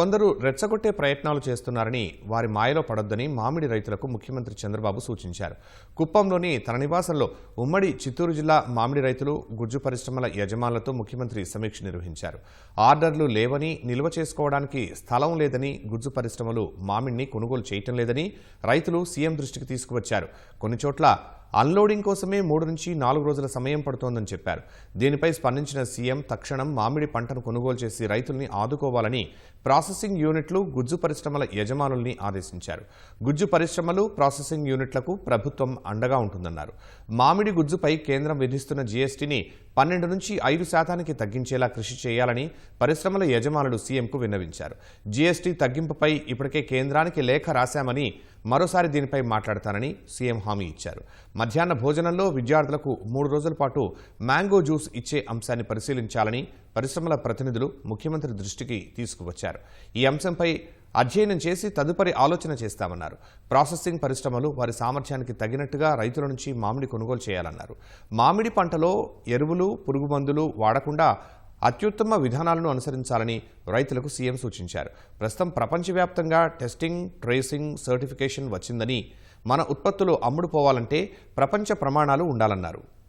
కొందరు రెచ్చగొట్టే ప్రయత్నాలు చేస్తున్నారని వారి మాయలో పడొద్దని మామిడి రైతులకు ముఖ్యమంత్రి చంద్రబాబు సూచించారు. కుప్పంలోని తన నివాసంలో ఉమ్మడి చిత్తూరు జిల్లా మామిడి రైతులు గుజ్జు పరిశ్రమల యజమానులతో ముఖ్యమంత్రి సమీక్ష నిర్వహించారు. ఆర్డర్లు లేవని నిల్వ చేసుకోవడానికి స్థలం లేదని గుజ్జు పరిశ్రమలు మామిడిని కొనుగోలు చేయటం లేదని రైతులు సీఎం దృష్టికి తీసుకువచ్చారు. కొన్ని చోట్ల అన్లోడింగ్ కోసమే మూడు నుంచి నాలుగు రోజుల సమయం పడుతోందని చెప్పారు. దీనిపై స్పందించిన సీఎం తక్షణం మామిడి పంటను కొనుగోలు చేసి రైతుల్ని ఆదుకోవాలని ప్రాసెసింగ్ యూనిట్లు గుజ్జు పరిశ్రమల యజమానుల్ని ఆదేశించారు. గుజ్జు పరిశ్రమలు ప్రాసెసింగ్ యూనిట్లకు ప్రభుత్వం అండగా ఉంటుందన్నారు. మామిడి గుజ్జుపై కేంద్రం విధిస్తున్న జీఎస్టీని పన్నెండు నుంచి ఐదు శాతానికి తగ్గించేలా కృషి చేయాలని పరిశ్రమల యజమానులు సీఎంకు విన్నవించారు. జీఎస్టీ తగ్గింపుపై ఇప్పటికే కేంద్రానికి లేఖ రాశామని మరోసారి దీనిపై మాట్లాడతానని సీఎం హామీ ఇచ్చారు. మధ్యాహ్న భోజనంలో విద్యార్థులకు మూడు రోజుల పాటు మ్యాంగో జ్యూస్ ఇచ్చే అంశాన్ని పరిశీలించాలని పరిశ్రమల ప్రతినిధులు ముఖ్యమంత్రి దృష్టికి తీసుకువచ్చారు. ఈ అంశంపై అధ్యయనం చేసి తదుపరి ఆలోచన చేస్తామన్నారు. ప్రాసెసింగ్ పరిశ్రమలు వారి సామర్థ్యానికి తగినట్టుగా రైతుల నుంచి మామిడి కొనుగోలు చేయాలన్నారు. మామిడి పంటలో ఎరువులు పురుగుమందులు వాడకుండా అత్యుత్తమ విధానాలను అనుసరించాలని రైతులకు సీఎం సూచించారు. ప్రస్తుతం ప్రపంచవ్యాప్తంగా టెస్టింగ్ ట్రేసింగ్ సర్టిఫికేషన్ వచ్చిందని మన ఉత్పత్తులు అమ్ముడుపోవాలంటే ప్రపంచ ప్రమాణాలు ఉండాలన్నారు.